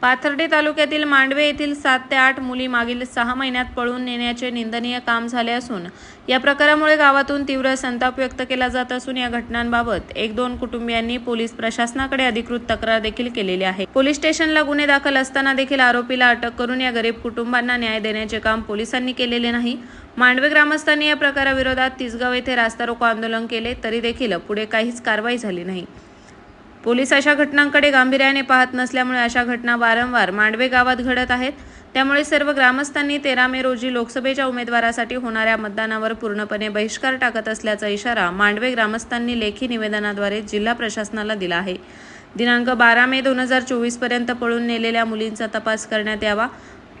पाथर्डी तालुक्यातील मांडवे येथील सात ते आठ मुली मागील सहा महिन्यात पळून नेण्याचे निंदनीय काम झाले असून या प्रकारामुळे गावातून तीव्र संताप व्यक्त केला जात असून या घटनांबाबत एक दोन कुटुंबियांनी पोलीस प्रशासनाकडे अधिकृत तक्रार देखील केलेली आहे. पोलीस स्टेशनला गुन्हे दाखल असताना देखील आरोपीला अटक करून या गरीब कुटुंबांना न्याय देण्याचे काम पोलिसांनी केलेले नाही. मांडवे ग्रामस्थांनी या प्रकाराविरोधात तिसगाव येथे रास्ता रोको आंदोलन केले तरी देखील पुढे काहीच कारवाई झाली नाही. पोलीस अशा घटनांकडे गांभीर्याने पाहत नसल्यामुळे अशा घटना वारंवार मांडवे गावात घडत आहेत. त्यामुळे सर्व ग्रामस्थांनी तेरा मे रोजी लोकसभेच्या उमेदवारासाठी होणाऱ्या मतदानावर पूर्णपणे बहिष्कार टाकत असल्याचा इशारा मांडवे ग्रामस्थांनी लेखी निवेदनाद्वारे जिल्हा प्रशासनाला दिला आहे. दिनांक बारा मे दोन हजार चोवीसपर्यंत पळून नेलेल्या मुलींचा तपास करण्यात यावा.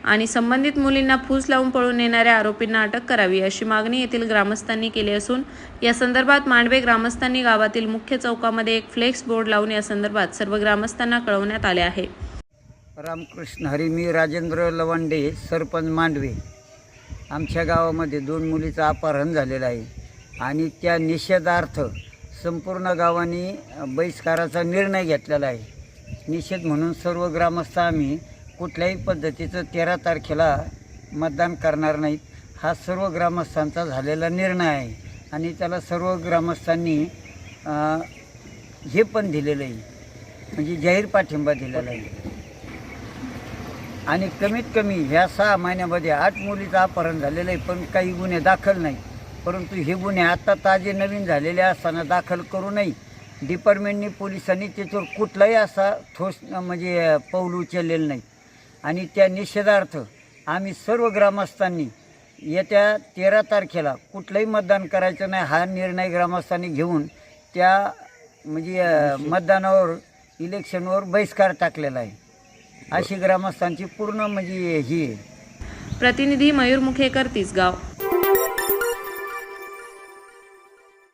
आणि संबंधित मुलींना फूस लावून पळून येणाऱ्या आरोपींना अटक करावी अशी मागणी येथील ग्रामस्थांनी केली असून या संदर्भात मांडवे ग्रामस्थांनी गावातील मुख्य चौकामध्ये एक फ्लेक्स बोर्ड लावून या संदर्भात सर्व ग्रामस्थांना कळवण्यात आले आहे. रामकृष्ण हरी मी राजेंद्र लवंडे सरपंच मांडवे. आमच्या गावामध्ये दोन मुलीचं अपहरण झालेलं आहे आणि त्या निषेधार्थ संपूर्ण गावाने बहिष्काराचा निर्णय घेतलेला आहे. निषेध म्हणून सर्व ग्रामस्थ आम्ही कुठल्याही पद्धतीचं तेरा तारखेला मतदान करणार नाहीत. हा सर्व ग्रामस्थांचा झालेला निर्णय आहे. आणि त्याला सर्व ग्रामस्थांनी हे पण दिलेलं आहे. म्हणजे जाहीर पाठिंबा दिलेला आहे. आणि कमीत कमी ह्या सहा महिन्यामध्ये आठ मुलीचं अपहरण झालेलं आहे पण काही गुन्हे दाखल नाही परंतु हे गुन्हे आत्ता ताजे नवीन झालेले असताना दाखल करू नये. डिपार्टमेंटनी पोलिसांनी त्याच्यावर कुठलाही असा ठोस म्हणजे पाऊल उचललेलं नाही. आणि त्या निषेधार्थ आम्ही सर्व ग्रामस्थांनी येत्या तेरा तारखेला कुठलंही मतदान करायचं नाही हा निर्णय ग्रामस्थांनी घेऊन त्या म्हणजे मतदानावर इलेक्शनवर बहिष्कार टाकलेला आहे. अशी ग्रामस्थांची पूर्ण म्हणजे ही आहे. प्रतिनिधी मयूर मुखेकर तिसगाव.